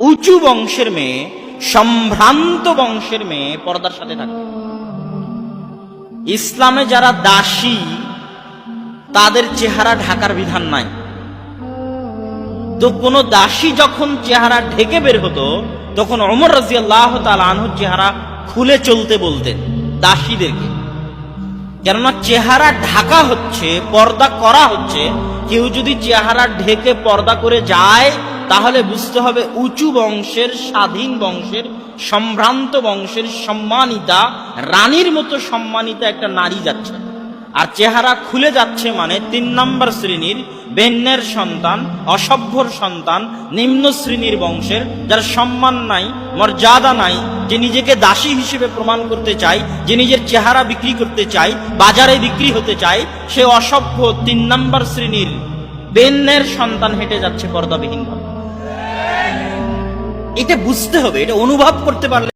উঁচু বংশের মেয়ে, সম্ভ্রান্ত বংশের মেয়ে পর্দার সাথে থাকে। ইসলামে যারা দাসী, তাদের চেহারা ঢাকার বিধান নাই। তো কোন দাসী যখন চেহারা ঢেকে বের হতো, তখন অমর রাজিয়াল্লাহ তাল আনহুর চেহারা খুলে চলতে বলতেন দাসীদেরকে। কেননা চেহারা ঢাকা হচ্ছে, পর্দা করা হচ্ছে, কেউ যদি চেহারা ঢেকে পর্দা করে যায় তাহলে বুঝতে হবে উঁচু বংশের, স্বাধীন বংশের, সম্ভ্রান্ত বংশের সম্মানিতা, রানীর মতো সম্মানিতা একটা নারী যাচ্ছে। আর চেহারা খুলে যাচ্ছে মানে তিন নম্বর শ্রেণির বেন্যের সন্তান, অসভ্যর সন্তান, নিম্ন শ্রেণির বংশের, যার সম্মান নাই, মর্যাদা নাই, যে নিজেকে দাসী হিসেবে প্রমাণ করতে চায়, যে নিজের চেহারা বিক্রি করতে চায়, বাজারে বিক্রি হতে চায়, সে অসভ্য তিন নম্বর শ্রেণির বেন্যের সন্তান হেঁটে যাচ্ছে পর্দাবিহীন এটা বুঝতে হবে এটা অনুভব করতে পারলে